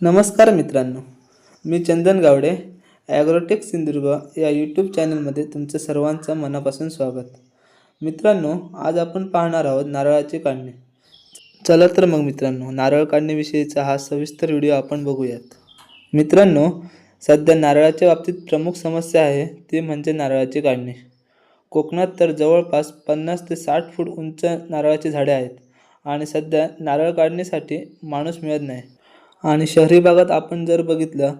नमस्कार मित्रांनो मी चंदन गावडे ॲग्रोटेक सिंधुदुर्ग या यूट्यूब चॅनलमध्ये तुमचं सर्वांचं मनापासून स्वागत. मित्रांनो आज आपण पाहणार आहोत नारळाची काढणी. चला तर मग मित्रांनो नारळ काढणीविषयीचा हा सविस्तर व्हिडिओ आपण बघूयात. मित्रांनो सध्या नारळाच्या बाबतीत प्रमुख समस्या आहे ती म्हणजे नारळाची काढणी. कोकणात तर जवळपास पन्नास ते साठ फूट उंच नारळाची झाडे आहेत आणि सध्या नारळ काढणीसाठी माणूस मिळत नाही. आणि शहरी भागात आपण जर बघितलं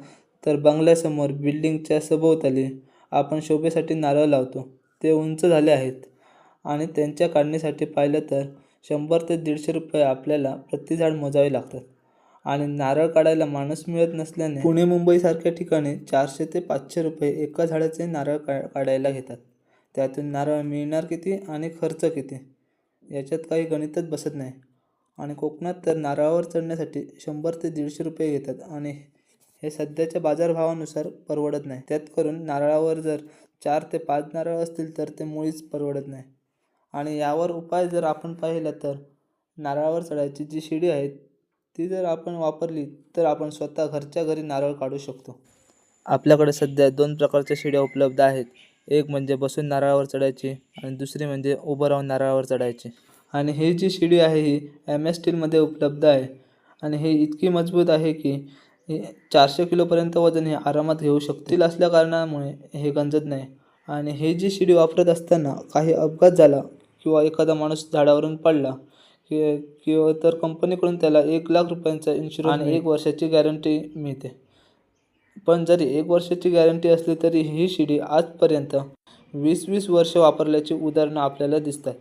तर बंगल्यासमोर बिल्डिंगच्या सभोवताली आपण शोभेसाठी नारळ लावतो. ते उंच झाले आहेत आणि त्यांच्या काढणीसाठी पाहिलं तर शंभर ते दीडशे रुपये आपल्याला प्रति झाड मोजावे लागतात. आणि नारळ काढायला माणूस मिळत नसल्याने पुणे मुंबईसारख्या ठिकाणी चारशे ते पाचशे रुपये एका झाडाचे नारळ का काढायला घेतात. त्यातून नारळ मिळणार किती आणि खर्च किती? याच्यात काही गणितच बसत नाही. आणि कोकणात तर नारळावर चढण्यासाठी शंभर ते दीडशे रुपये घेतात आणि हे सध्याच्या बाजारभावानुसार परवडत नाही. त्यात करून नारळावर जर चार ते पाच नारळ असतील तर ते मुळीच परवडत नाही. आणि यावर उपाय जर आपण पाहिला तर नारळावर चढायची जी शिडी आहे ती जर आपण वापरली तर आपण स्वतः घरच्या घरी नारळ काढू शकतो. आपल्याकडे सध्या दोन प्रकारच्या शिड्या उपलब्ध आहेत. एक म्हणजे बसून नारळावर चढायची आणि दुसरी म्हणजे उभं राहून नारळावर चढायची. आणि ही जी शिडी आहे ही एम एस स्टीलमध्ये उपलब्ध आहे. आणि ही इतकी मजबूत आहे की चारशे किलोपर्यंत वजन हे आरामात घेऊ शकतील असल्या कारणामुळे हे गंजत नाही. आणि ही जी शिडी वापरत असताना काही अपघात झाला किंवा एखादा माणूस झाडावरून पडला कि किंवा तर कंपनीकडून त्याला एक लाख रुपयांचा इन्शुरन्स आणि एक वर्षाची गॅरंटी मिळते. पण जरी एक वर्षाची गॅरंटी असली तरी ही शिडी आजपर्यंत वीस वीस वर्ष वापरल्याची उदाहरणं आपल्याला दिसतात.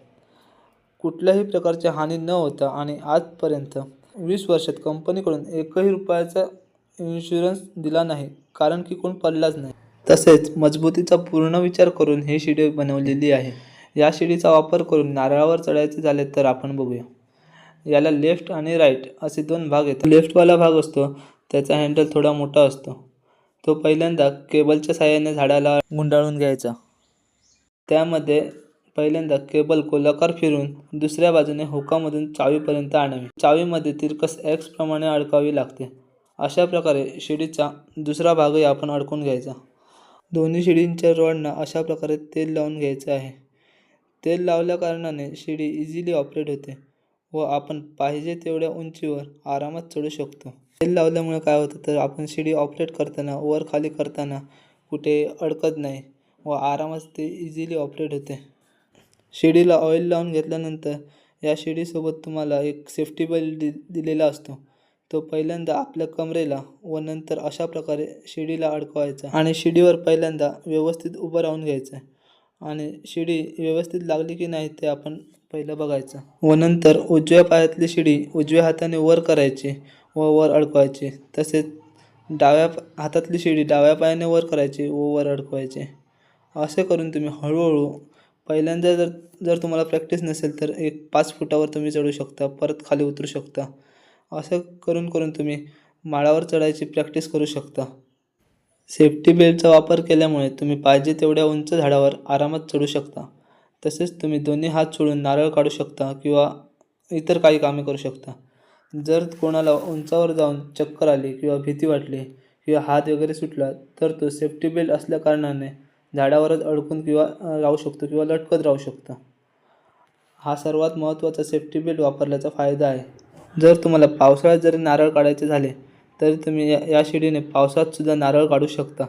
कुठल्याही प्रकारची हानी न होता आणि आजपर्यंत वीस वर्षात कंपनीकडून एकही रुपयाचा इन्शुरन्स दिला नाही कारण की कोण पडलाच नाही. तसेच मजबूतीचा पूर्ण विचार करून ही शिडी बनवलेली आहे. या शिडीचा वापर करून नारळावर चढायचे झाले तर आपण बघूया. याला लेफ्ट आणि राईट असे दोन भाग येतात. लेफ्टवाला भाग असतो त्याचा हँडल थोडा मोठा असतो. तो पहिल्यांदा केबलच्या साहाय्याने झाडाला गुंडाळून घ्यायचा. त्यामध्ये पहिल्यांदा केबल गोलाकार फिरून दुसऱ्या बाजूने हुकामधून चावीपर्यंत आणावी. चावीमध्ये तिरकस एक्स प्रमाणे अडकावी लागते. अशा प्रकारे शिडीचा दुसरा भागही आपण अडकून घ्यायचा. दोन्ही शिडींच्या रॉडना अशा प्रकारे तेल लावून घ्यायचे आहे. तेल लावल्या कारणाने शिडी इझिली ऑपरेट होते व आपण पाहिजे तेवढ्या उंचीवर आरामात चढू शकतो. तेल लावल्यामुळे काय होतं तर आपण शिडी ऑपरेट करताना वर खाली करताना कुठे अडकत नाही व आरामात ते इझिली ऑपरेट होते. शिडीला ऑइल लावून घेतल्यानंतर या शिडीसोबत तुम्हाला एक सेफ्टी बेल्ट दि दिलेला असतो. तो पहिल्यांदा आपल्या कमरेला व नंतर अशा प्रकारे शिडीला अडकवायचा आणि शिडीवर पहिल्यांदा व्यवस्थित उभं राहून घ्यायचं आणि शिडी व्यवस्थित लागली की नाही ते आपण पहिलं बघायचं. व नंतर उजव्या पायातली शिडी उजव्या हाताने वर करायची व वर अडकवायची. तसेच डाव्या हातातली शिडी डाव्या पायाने वर करायची व वर अडकवायची. असे करून तुम्ही हळूहळू पहिल्यांदा जर जर तुम्हाला प्रॅक्टिस नसेल तर एक पाच फुटावर तुम्ही चढू शकता परत खाली उतरू शकता. असं करून करून तुम्ही माळावर चढायची प्रॅक्टिस करू शकता. सेफ्टी बेल्टचा वापर केल्यामुळे तुम्ही पाहिजे तेवढ्या उंच झाडावर आरामात चढू शकता. तसेच तुम्ही दोन्ही हात सोडून नारळ काढू शकता किंवा इतर काही कामे करू शकता. जर कोणाला उंचावर जाऊन चक्कर आली किंवा भीती वाटली किंवा हात वगैरे सुटला तर तो सेफ्टी बेल्ट असल्या कारणाने झाडावरच अडकून किंवा राहू शकतो किंवा लटकत राहू शकतो. हा सर्वात महत्त्वाचा सेफ्टी बेल्ट वापरल्याचा फायदा आहे. जर तुम्हाला पावसाळ्यात जरी नारळ काढायचे झाले तरी तुम्ही या या शिडीने पावसातसुद्धा नारळ काढू शकता.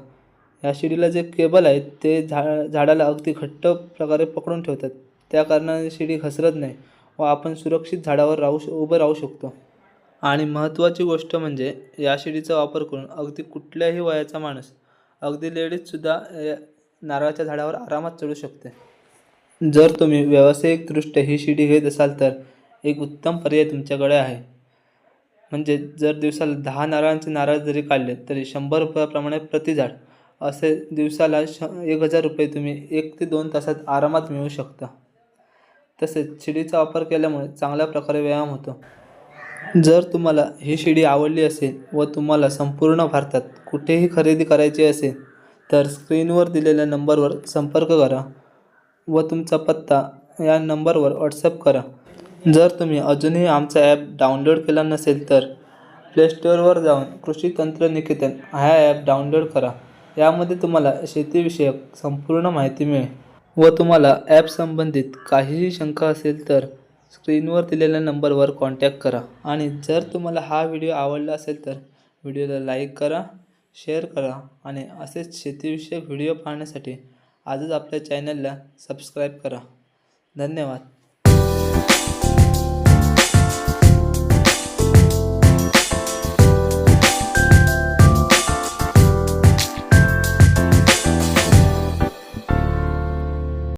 या शिडीला जे केबल आहे ते झा झाडाला अगदी घट्ट प्रकारे पकडून ठेवतात. त्या कारणाने शिडी घसरत नाही व आपण सुरक्षित झाडावर राहू श उभं राहू शकतो. आणि महत्त्वाची गोष्ट म्हणजे या शिडीचा वापर करून अगदी कुठल्याही वयाचा माणूस अगदी लेडीजसुद्धा नारळाच्या झाडावर आरामात चढू शकते. जर तुम्ही व्यावसायिकदृष्ट्या ही शिडी घेत असाल तर एक उत्तम पर्याय तुमच्याकडे आहे. म्हणजे जर दिवसाला दहा नारळांचे नारळ जरी काढले तरी शंभर रुपयाप्रमाणे प्रति झाड असे दिवसाला श एक हजार रुपये तुम्ही एक ते दोन तासात आरामात मिळू शकता. तसेच शिडीचा वापर केल्यामुळे चांगल्या प्रकारे व्यायाम होतो. जर तुम्हाला ही शिडी आवडली असेल व तुम्हाला संपूर्ण भारतात कुठेही खरेदी करायची असेल तर स्क्रीनवर दिलेल्या नंबरवर संपर्क करा व तुमचा पत्ता या नंबरवर व्हॉट्सअप करा. जर तुम्ही अजूनही आमचा ॲप डाउनलोड केला नसेल तर प्लेस्टोअरवर जाऊन कृषी तंत्र निकेतन हा ॲप डाउनलोड करा. यामध्ये तुम्हाला शेतीविषयक संपूर्ण माहिती मिळेल. व तुम्हाला ॲप संबंधित काहीही शंका असेल तर स्क्रीनवर दिलेल्या नंबरवर कॉन्टॅक्ट करा. आणि जर तुम्हाला हा व्हिडिओ आवडला असेल तर व्हिडिओला लाईक करा. शेअर करा आणि असेच शेतीविषयक व्हिडिओ पाहण्यासाठी आजच आपल्या चॅनलला सबस्क्राईब करा. धन्यवाद.